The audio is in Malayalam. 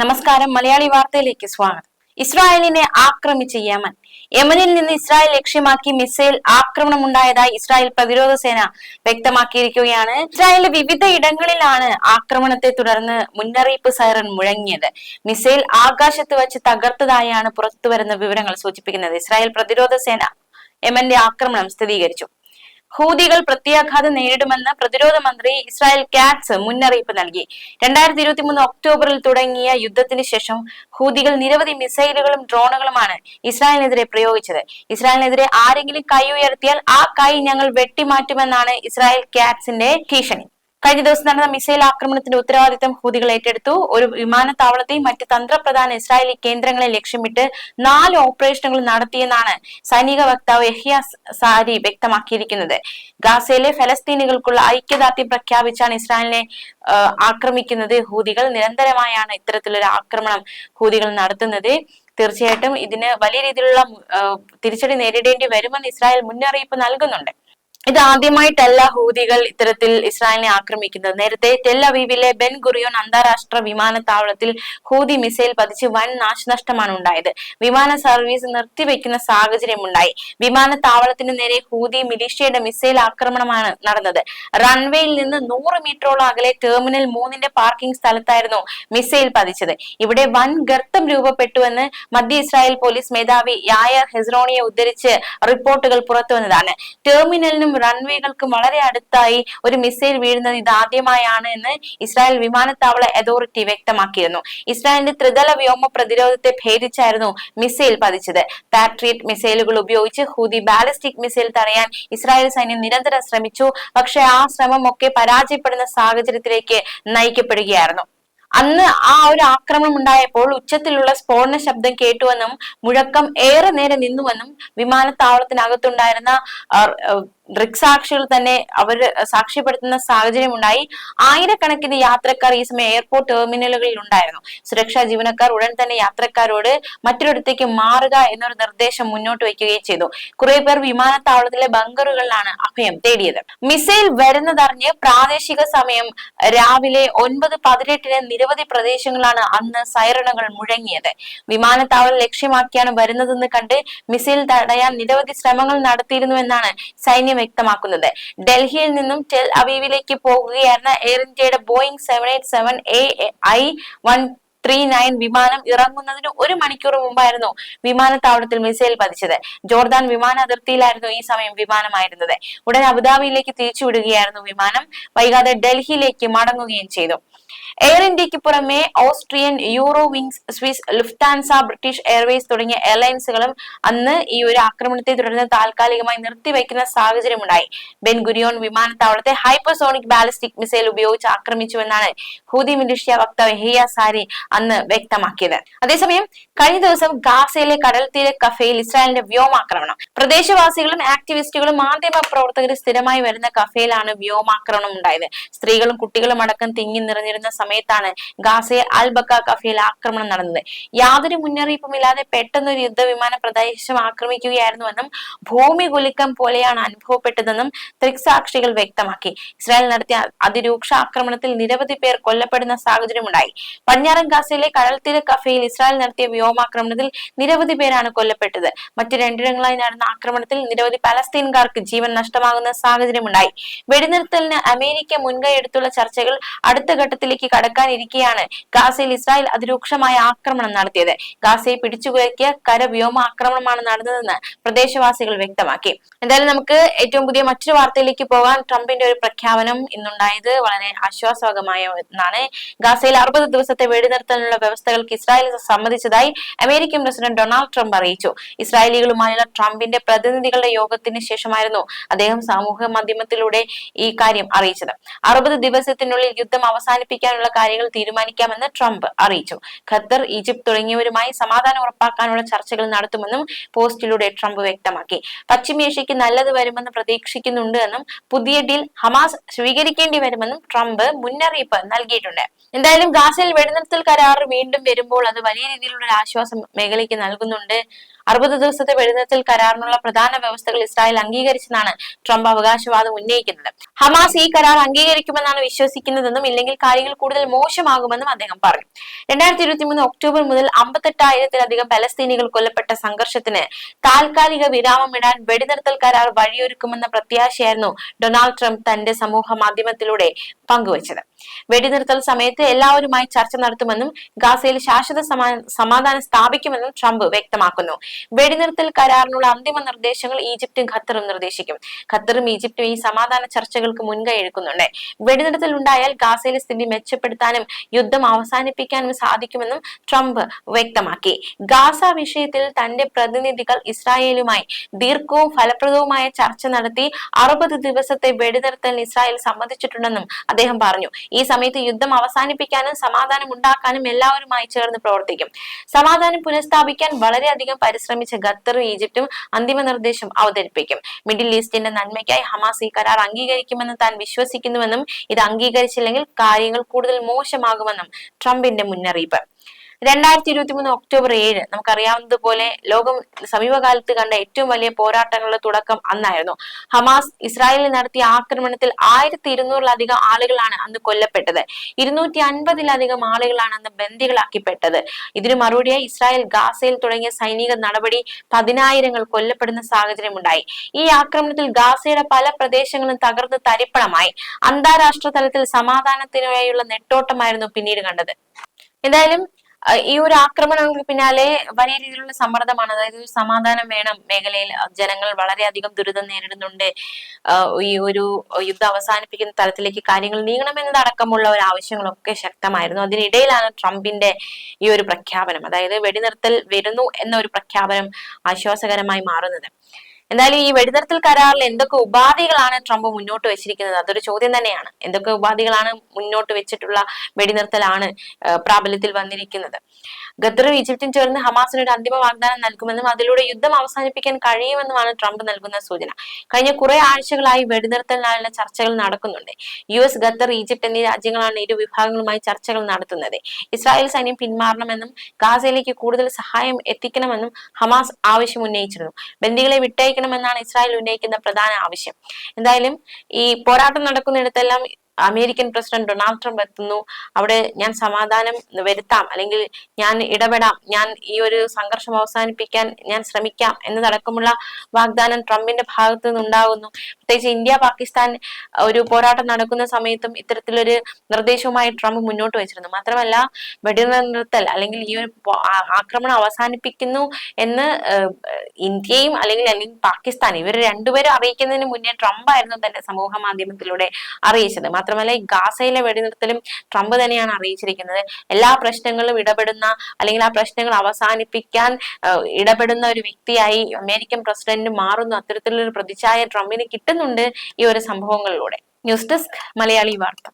നമസ്കാരം മലയാളി വാർത്തയിലേക്ക് സ്വാഗതം. ഇസ്രായേലിനെ ആക്രമിച്ച യമൻ. യമനിൽ നിന്ന് ഇസ്രായേൽ ലക്ഷ്യമാക്കി മിസൈൽ ആക്രമണം ഉണ്ടായതായി ഇസ്രായേൽ പ്രതിരോധ സേന വ്യക്തമാക്കിയിരിക്കുകയാണ്. ഇസ്രായേലിലെ വിവിധ ഇടങ്ങളിലാണ് ആക്രമണത്തെ തുടർന്ന് മുന്നറിയിപ്പ് സൈറൻ മുഴങ്ങിയത്. മിസൈൽ ആകാശത്ത് വെച്ച് തകർത്തതായാണ് പുറത്തുവരുന്ന വിവരങ്ങൾ സൂചിപ്പിക്കുന്നത്. ഇസ്രായേൽ പ്രതിരോധ സേന യമന്റെ ആക്രമണം സ്ഥിരീകരിച്ചു. ഹൂതികൾ പ്രത്യാഘാതം നേരിടുമെന്ന് പ്രതിരോധ മന്ത്രി ഇസ്രായേൽ കാറ്റ്സ് മുന്നറിയിപ്പ് നൽകി. രണ്ടായിരത്തി ഇരുപത്തി മൂന്ന് ഒക്ടോബറിൽ തുടങ്ങിയ യുദ്ധത്തിന് ശേഷം ഹൂതികൾ നിരവധി മിസൈലുകളും ഡ്രോണുകളുമാണ് ഇസ്രായേലിനെതിരെ പ്രയോഗിച്ചത്. ഇസ്രായേലിനെതിരെ ആരെങ്കിലും കൈ ഉയർത്തിയാൽ ആ കൈ ഞങ്ങൾ വെട്ടിമാറ്റുമെന്നാണ് ഇസ്രായേൽ കാറ്റ്സിന്റെ ഭീഷണി. കഴിഞ്ഞ ദിവസം നടന്ന മിസൈൽ ആക്രമണത്തിന്റെ ഉത്തരവാദിത്തം ഹൂതികൾ ഏറ്റെടുത്തു. ഒരു വിമാനത്താവളത്തെയും മറ്റ് തന്ത്രപ്രധാന ഇസ്രായേലി കേന്ദ്രങ്ങളെ ലക്ഷ്യമിട്ട് നാല് ഓപ്പറേഷനുകൾ നടത്തിയെന്നാണ് സൈനിക വക്താവ് യഹിയ സാരി വ്യക്തമാക്കിയിരിക്കുന്നത്. ഗാസയിലെ ഫലസ്തീനികൾക്കുള്ള ഐക്യദാർഢ്യം പ്രഖ്യാപിച്ചാണ് ഇസ്രായേലിനെ ആക്രമിക്കുന്നത് ഹൂതികൾ. നിരന്തരമായാണ് ഇത്തരത്തിലൊരു ആക്രമണം ഹൂതികൾ നടത്തുന്നത്. തീർച്ചയായിട്ടും ഇതിന് വലിയ രീതിയിലുള്ള തിരിച്ചടി നേരിടേണ്ടി വരുമെന്ന് ഇസ്രായേൽ മുന്നറിയിപ്പ് നൽകുന്നുണ്ട്. ഇത് ആദ്യമായിട്ടല്ല ഹൂതികൾ ഇത്തരത്തിൽ ഇസ്രായേലിനെ ആക്രമിക്കുന്നത്. നേരത്തെ തെൽ അവീവിലെ ബെൻ ഗുറിയോൺ അന്താരാഷ്ട്ര വിമാനത്താവളത്തിൽ ഹൂതി മിസൈൽ പതിച്ച് വൻ നാശനഷ്ടമാണ് ഉണ്ടായത്. വിമാന സർവീസ് നിർത്തിവെക്കുന്ന സാഹചര്യമുണ്ടായി. വിമാനത്താവളത്തിന് നേരെ ഹൂതി മിലീഷ്യയുടെ മിസൈൽ ആക്രമണമാണ് നടന്നത്. റൺവേയിൽ നിന്ന് നൂറ് മീറ്ററോളം അകലെ ടെർമിനൽ മൂന്നിന്റെ പാർക്കിംഗ് സ്ഥലത്തായിരുന്നു മിസൈൽ പതിച്ചത്. ഇവിടെ വൻ ഗർത്തം രൂപപ്പെട്ടുവെന്ന് മധ്യ ഇസ്രായേൽ പോലീസ് മേധാവി യായർ ഹെസ്റോണിയെ ഉദ്ധരിച്ച് റിപ്പോർട്ടുകൾ പുറത്തുവന്നതാണ്. ടെർമിനലിനും റൺവേകൾക്കും വളരെ അടുത്തായി ഒരു മിസൈൽ വീഴുന്നത് ഇതാദ്യമായാണ് എന്ന് ഇസ്രായേൽ വിമാനത്താവള അതോറിറ്റി വ്യക്തമാക്കിയിരുന്നു. ഇസ്രായേലിന്റെ ത്രിതല വ്യോമ പ്രതിരോധത്തെ ഭേദിച്ചായിരുന്നു മിസൈൽ പതിച്ചത്. പാട്രിയറ്റ് മിസൈലുകൾ ഉപയോഗിച്ച് ഹൂതി ബാലിസ്റ്റിക് മിസൈൽ തടയാൻ ഇസ്രായേൽ സൈന്യം നിരന്തരം ശ്രമിച്ചു. പക്ഷേ ആ ശ്രമം ഒക്കെ പരാജയപ്പെടുന്ന സാഹചര്യത്തിലേക്ക് നയിക്കപ്പെടുകയായിരുന്നു. അന്ന് ആ ഒരു ആക്രമണം ഉണ്ടായപ്പോൾ ഉച്ചത്തിലുള്ള സ്ഫോടന ശബ്ദം കേട്ടുവെന്നും മുഴക്കം ഏറെ നേരെ നിന്നുവെന്നും വിമാനത്താവളത്തിനകത്തുണ്ടായിരുന്ന ദൃക്സാക്ഷികൾ തന്നെ അവർ സാക്ഷ്യപ്പെടുത്തുന്ന സാഹചര്യം ഉണ്ടായി ആയിരക്കണക്കിന് യാത്രക്കാർ ഈ സമയം എയർപോർട്ട് ടെർമിനലുകളിൽ ഉണ്ടായിരുന്നു. സുരക്ഷാ ജീവനക്കാർ ഉടൻ തന്നെ യാത്രക്കാരോട് മറ്റൊരിടത്തേക്ക് മാറുക എന്നൊരു നിർദ്ദേശം മുന്നോട്ട് വയ്ക്കുകയും ചെയ്തു. കുറെ പേർ വിമാനത്താവളത്തിലെ ബങ്കറുകളിലാണ് അഭയം തേടിയത്. മിസൈൽ വരുന്നതറിഞ്ഞ് പ്രാദേശിക സമയം രാവിലെ ഒൻപത് പതിനെട്ടിന് നിരവധി പ്രദേശങ്ങളാണ് അന്ന് സൈറണുകൾ മുഴങ്ങിയത്. വിമാനത്താവളം ലക്ഷ്യമാക്കിയാണ് വരുന്നതെന്ന് കണ്ട് മിസൈൽ തടയാൻ നിരവധി ശ്രമങ്ങൾ നടത്തിയിരുന്നുവെന്നാണ് സൈന്യം വ്യക്തമാക്കുന്നത്. ഡൽഹിയിൽ നിന്നും ടെൽ അവീവിലേക്ക് പോകുകയായിരുന്ന എയർ ഇന്ത്യയുടെ Boeing seven eight seven A I one three nine വിമാനം ഇറങ്ങുന്നതിന് ഒരു മണിക്കൂർ മുമ്പായിരുന്നു വിമാനത്താവളത്തിൽ മിസൈൽ പതിച്ചത്. ജോർദാൻ വിമാന അതിർത്തിയിലായിരുന്നു ഈ സമയം വിമാനമായിരുന്നത്. ഉടൻ അബുദാബിയിലേക്ക് തിരിച്ചുവിടുകയായിരുന്നു വിമാനം. വൈകാതെ ഡൽഹിയിലേക്ക് മടങ്ങുകയും ചെയ്തു. എയർ ഇന്ത്യയ്ക്ക് പുറമെ Austrian Eurowings Swiss Lufthansa British Airways തുടങ്ങിയ എയർലൈൻസുകളും അന്ന് ഈ ഒരു ആക്രമണത്തെ തുടർന്ന് താൽക്കാലികമായി നിർത്തിവെക്കുന്ന സാഹചര്യമുണ്ടായി. ബെൻ ഗുരിയോൺ വിമാനത്താവളത്തെ ഹൈപ്പർസോണിക് ബാലിസ്റ്റിക് മിസൈൽ ഉപയോഗിച്ച് ആക്രമിച്ചുവെന്നാണ് ഹൂതി മിലിഷ്യ വക്താവ് ഹിയ സാരി അന്ന് വ്യക്തമാക്കിയത്. അതേസമയം കഴിഞ്ഞ ദിവസം ഗാസയിലെ കടൽ തീര കഫേയിൽ ഇസ്രായേലിന്റെ വ്യോമാക്രമണം. പ്രദേശവാസികളും ആക്ടിവിസ്റ്റുകളും മാധ്യമ പ്രവർത്തകരും സ്ഥിരമായി വരുന്ന കഫേയിലാണ് വ്യോമാക്രമണം ഉണ്ടായത്. സ്ത്രീകളും കുട്ടികളും അടക്കം തിങ്ങി നിറഞ്ഞിരുന്ന സമയത്താണ് ഗാസയിൽ അൽബക്ക കഫയിൽ ആക്രമണം നടന്നത്. യാതൊരു മുന്നറിയിപ്പും ഇല്ലാതെ പെട്ടെന്ന് ഒരു യുദ്ധവിമാന പ്രദേശം ആക്രമിക്കുകയായിരുന്നുവെന്നും ഭൂമി കുലുക്കം പോലെയാണ് അനുഭവപ്പെട്ടതെന്നും ദൃക്സാക്ഷികൾ വ്യക്തമാക്കി. ഇസ്രായേൽ നടത്തിയ അതിരൂക്ഷ ആക്രമണത്തിൽ നിരവധി പേർ കൊല്ലപ്പെടുന്ന സാഹചര്യമുണ്ടായി. പടിഞ്ഞാറൻ ഗാസയിലെ കടൽത്തീര കഫയിൽ ഇസ്രായേൽ നടത്തിയ വ്യോമാക്രമണത്തിൽ നിരവധി പേരാണ് കൊല്ലപ്പെട്ടത്. മറ്റ് രണ്ടിടങ്ങളായി നടന്ന ആക്രമണത്തിൽ നിരവധി പലസ്തീൻകാർക്ക് ജീവൻ നഷ്ടമാകുന്ന സാഹചര്യമുണ്ടായി. വെടിനിർത്തലിന് അമേരിക്ക മുൻകൈ എടുത്തുള്ള ചർച്ചകൾ അടുത്ത ഘട്ടത്തിലേക്ക് കടക്കാനിരിക്കെയാണ് ഗാസയിൽ ഇസ്രായേൽ അതിരൂക്ഷമായ ആക്രമണം നടത്തിയത്. ഗാസയെ പിടിച്ചുകുലക്കിയ കര വ്യോമ ആക്രമണമാണ് നടന്നതെന്ന് പ്രദേശവാസികൾ വ്യക്തമാക്കി. എന്തായാലും നമുക്ക് ഏറ്റവും പുതിയ മറ്റൊരു വാർത്തയിലേക്ക് പോകാൻ ട്രംപിന്റെ ഒരു പ്രഖ്യാപനം ഇന്നുണ്ടായത് വളരെ ആശ്വാസകമായ ഒന്നാണ്. ഗാസയിൽ അറുപത് ദിവസത്തെ വെടിനിർത്തലിനുള്ള വ്യവസ്ഥകൾക്ക് ഇസ്രായേൽ സമ്മതിച്ചതായി അമേരിക്കൻ പ്രസിഡന്റ് ഡൊണാൾഡ് ട്രംപ് അറിയിച്ചു. ഇസ്രായേലികളുമായുള്ള ട്രംപിന്റെ പ്രതിനിധികളുടെ യോഗത്തിന് ശേഷമായിരുന്നു അദ്ദേഹം സാമൂഹ്യ മാധ്യമത്തിലൂടെ ഈ കാര്യം അറിയിച്ചത്. അറുപത് ദിവസത്തിനുള്ളിൽ യുദ്ധം അവസാനിപ്പിക്കാനുള്ള കാര്യങ്ങൾ തീരുമാനിക്കാമെന്ന് ട്രംപ് അറിയിച്ചു. ഖത്തർ ഈജിപ്ത് തുടങ്ങിയവരുമായി സമാധാനം ഉറപ്പാക്കാനുള്ള ചർച്ചകൾ നടത്തുമെന്നും പോസ്റ്റിലൂടെ ട്രംപ് വ്യക്തമാക്കി. പശ്ചിമേഷ്യയ്ക്ക് നല്ലത് വരുമെന്ന് പ്രതീക്ഷിക്കുന്നുണ്ട് എന്നും പുതിയ ഡീൽ ഹമാസ് സ്വീകരിക്കേണ്ടി വരുമെന്നും ട്രംപ് മുന്നറിയിപ്പ് നൽകിയിട്ടുണ്ട്. എന്തായാലും ഗാസയിൽ വെടിനിർത്തൽ കരാർ വീണ്ടും വരുമ്പോൾ അത് വലിയ രീതിയിലുള്ള ഒരു ആശ്വാസം മേഖലയ്ക്ക് നൽകുന്നുണ്ട്. അറുപത് ദിവസത്തെ വെടിനിർത്തൽ കരാറിനുള്ള പ്രധാന വ്യവസ്ഥകൾ ഇസ്രായേൽ അംഗീകരിച്ചെന്നാണ് ട്രംപ് അവകാശവാദം ഉന്നയിക്കുന്നത്. ഹമാസ് ഈ കരാർ അംഗീകരിക്കുമെന്നാണ് വിശ്വസിക്കുന്നതെന്നും ഇല്ലെങ്കിൽ കാര്യങ്ങൾ കൂടുതൽ മോശമാകുമെന്നും അദ്ദേഹം പറഞ്ഞു. രണ്ടായിരത്തി ഇരുപത്തി മൂന്ന് ഒക്ടോബർ മുതൽ അമ്പത്തെട്ടായിരത്തിലധികം പലസ്തീനികൾ കൊല്ലപ്പെട്ട സംഘർഷത്തിന് താൽക്കാലിക വിരാമമിടാൻ വെടിനിർത്തൽ കരാർ വഴിയൊരുക്കുമെന്ന പ്രത്യാശയായിരുന്നു ഡൊണാൾഡ് ട്രംപ് തന്റെ സമൂഹ മാധ്യമത്തിലൂടെ പങ്കുവച്ചത്. വെടിനിർത്തൽ സമയത്ത് എല്ലാവരുമായി ചർച്ച നടത്തുമെന്നും ഗാസയിൽ ശാശ്വത സമാധാനം സ്ഥാപിക്കുമെന്നും ട്രംപ് വ്യക്തമാക്കുന്നു. വെടിനിർത്തൽ കരാറിനുള്ള അന്തിമ നിർദ്ദേശങ്ങൾ ഈജിപ്തും ഖത്തറും നിർദ്ദേശിക്കും. ഖത്തറും ഈജിപ്തും ഈ സമാധാന ചർച്ചകൾക്ക് മുൻകൈ എടുക്കുന്നുണ്ട്. വെടിനിർത്തൽ ഉണ്ടായാൽ ഗാസയിലെ സ്ഥിതി മെച്ചപ്പെടുത്താനും യുദ്ധം അവസാനിപ്പിക്കാനും സാധിക്കുമെന്നും ട്രംപ് വ്യക്തമാക്കി. ഗാസ വിഷയത്തിൽ തന്റെ പ്രതിനിധികൾ ഇസ്രായേലുമായി ദീർഘവും ഫലപ്രദവുമായ ചർച്ച നടത്തി അറുപത് ദിവസത്തെ വെടിനിർത്തലിന് ഇസ്രായേൽ സമ്മതിച്ചിട്ടുണ്ടെന്നും അദ്ദേഹം പറഞ്ഞു. ഈ സമയത്ത് യുദ്ധം അവസാനിപ്പിക്കാനും സമാധാനം ഉണ്ടാക്കാനും എല്ലാവരുമായി ചേർന്ന് പ്രവർത്തിക്കും. സമാധാനം പുനഃസ്ഥാപിക്കാൻ വളരെയധികം പരിശ്രമിച്ച ഖത്തറും ഈജിപ്തും അന്തിമ നിർദ്ദേശം അവതരിപ്പിക്കും. മിഡിൽ ഈസ്റ്റിന്റെ നന്മയ്ക്കായി ഹമാസ് ഈ കരാർ അംഗീകരിക്കുമെന്ന് താൻ വിശ്വസിക്കുന്നുവെന്നും ഇത് അംഗീകരിച്ചില്ലെങ്കിൽ കാര്യങ്ങൾ കൂടുതൽ മോശമാകുമെന്നും ട്രംപിന്റെ മുന്നറിയിപ്പ്. രണ്ടായിരത്തി ഇരുപത്തി മൂന്ന് ഒക്ടോബർ ഏഴ് നമുക്കറിയാവുന്നതുപോലെ ലോകം സമീപകാലത്ത് കണ്ട ഏറ്റവും വലിയ പോരാട്ടങ്ങളുടെ തുടക്കം അന്നായിരുന്നു. ഹമാസ് ഇസ്രായേലിൽ നടത്തിയ ആക്രമണത്തിൽ ആയിരത്തി ഇരുന്നൂറിലധികം ആളുകളാണ് അന്ന് കൊല്ലപ്പെട്ടത്. ഇരുന്നൂറ്റി അൻപതിലധികം ആളുകളാണ് അന്ന് ബന്ദികളാക്കിപ്പെട്ടത്. ഇതിനു മറുപടിയായി ഇസ്രായേൽ ഗാസയിൽ തുടങ്ങിയ സൈനിക നടപടി പതിനായിരങ്ങൾ കൊല്ലപ്പെടുന്ന സാഹചര്യമുണ്ടായി. ഈ ആക്രമണത്തിൽ ഗാസയുടെ പല പ്രദേശങ്ങളും തകർന്ന് തരിപ്പണമായി. അന്താരാഷ്ട്ര തലത്തിൽ സമാധാനത്തിനായുള്ള നെട്ടോട്ടമായിരുന്നു പിന്നീട് കണ്ടത്. എന്തായാലും ഈ ഒരു ആക്രമണങ്ങൾക്ക് പിന്നാലെ വലിയ രീതിയിലുള്ള സമ്മർദ്ദമാണ്. അതായത് സമാധാനം വേണം മേഖലയിൽ. ജനങ്ങൾ വളരെയധികം ദുരിതം നേരിടുന്നുണ്ട്. ഈ ഒരു യുദ്ധം അവസാനിപ്പിക്കുന്ന തലത്തിലേക്ക് കാര്യങ്ങൾ നീങ്ങണമെന്നതടക്കമുള്ള ഒരു ആവശ്യങ്ങളൊക്കെ ശക്തമായിരുന്നു. അതിനിടയിലാണ് ട്രംപിന്റെ ഈ ഒരു പ്രഖ്യാപനം. അതായത് വെടിനിർത്തൽ വരുന്നു എന്നൊരു പ്രഖ്യാപനം ആശ്വാസകരമായി മാറുന്നത്. എന്തായാലും ഈ വെടിനിർത്തൽ കരാറിൽ എന്തൊക്കെ ഉപാധികളാണ് ട്രംപ് മുന്നോട്ട് വെച്ചിരിക്കുന്നത്? അതൊരു ചോദ്യം തന്നെയാണ്. എന്തൊക്കെ ഉപാധികളാണ് മുന്നോട്ട് വെച്ചിട്ടുള്ള വെടിനിർത്തലാണ് പ്രാബല്യത്തിൽ വന്നിരിക്കുന്നത്? ഖത്തറും ഈജിപ്തും ചേർന്ന് ഹമാസിന് ഒരു അന്തിമ വാഗ്ദാനം നൽകുമെന്നും അതിലൂടെ യുദ്ധം അവസാനിപ്പിക്കാൻ കഴിയുമെന്നുമാണ് ട്രംപ് നൽകുന്ന സൂചന. കഴിഞ്ഞ കുറെ ആഴ്ചകളായി വെടിനിർത്തലിനായുള്ള ചർച്ചകൾ നടക്കുന്നുണ്ട്. യു എസ് ഖത്തർ ഈജിപ്ത് എന്നീ രാജ്യങ്ങളാണ് ഇരു വിഭാഗങ്ങളുമായി ചർച്ചകൾ നടത്തുന്നത്. ഇസ്രായേൽ സൈന്യം പിന്മാറണമെന്നും ഗാസയിലേക്ക് കൂടുതൽ സഹായം എത്തിക്കണമെന്നും ഹമാസ് ആവശ്യം ഉന്നയിച്ചിരുന്നു. ബന്ദികളെ വിട്ടയക്കണമെന്നാണ് ഇസ്രായേൽ ഉന്നയിക്കുന്ന പ്രധാന ആവശ്യം. എന്തായാലും ഈ പോരാട്ടം നടക്കുന്നിടത്തെല്ലാം അമേരിക്കൻ പ്രസിഡന്റ് ഡൊണാൾഡ് ട്രംപ് എത്തുന്നു. അവിടെ ഞാൻ സമാധാനം വരുത്താം. അല്ലെങ്കിൽ ഞാൻ ഇടപെടാം. ഞാൻ ഈ ഒരു സംഘർഷം അവസാനിപ്പിക്കാൻ ഞാൻ ശ്രമിക്കാം എന്നതടക്കമുള്ള വാഗ്ദാനം ട്രംപിന്റെ ഭാഗത്തു നിന്നുണ്ടാകുന്നു. പ്രത്യേകിച്ച് ഇന്ത്യ പാകിസ്ഥാൻ ഒരു പോരാട്ടം നടക്കുന്ന സമയത്തും ഇത്തരത്തിലൊരു നിർദ്ദേശവുമായി ട്രംപ് മുന്നോട്ട് വെച്ചിരുന്നു. മാത്രമല്ല വെടിനിർത്തൽ അല്ലെങ്കിൽ ഈ ഒരു ആക്രമണം അവസാനിപ്പിക്കുന്നു എന്ന് ഇന്ത്യയും അല്ലെങ്കിൽ അല്ലെങ്കിൽ പാകിസ്ഥാൻ ഇവർ രണ്ടുപേരും അറിയിക്കുന്നതിന് മുന്നേ ട്രംപ് ആയിരുന്നു തന്റെ സമൂഹ മാധ്യമത്തിലൂടെ അറിയിച്ചത്. മാത്രമല്ല ഈ ഗാസയിലെ വെടിനിർത്തലും ട്രംപ് തന്നെയാണ് അറിയിച്ചിരിക്കുന്നത്. എല്ലാ പ്രശ്നങ്ങളും ഇടപെടുന്ന അല്ലെങ്കിൽ ആ പ്രശ്നങ്ങൾ അവസാനിപ്പിക്കാൻ ഇടപെടുന്ന ഒരു വ്യക്തിയായി അമേരിക്കൻ പ്രസിഡന്റ് മാറുന്നു അത്തരത്തിലൊരു പ്രതിച്ഛായ ട്രംപിന് കിട്ടുന്നുണ്ട് ഈ ഒരു സംഭവങ്ങളിലൂടെ. ന്യൂസ് ഡെസ്ക് മലയാളി വാർത്ത.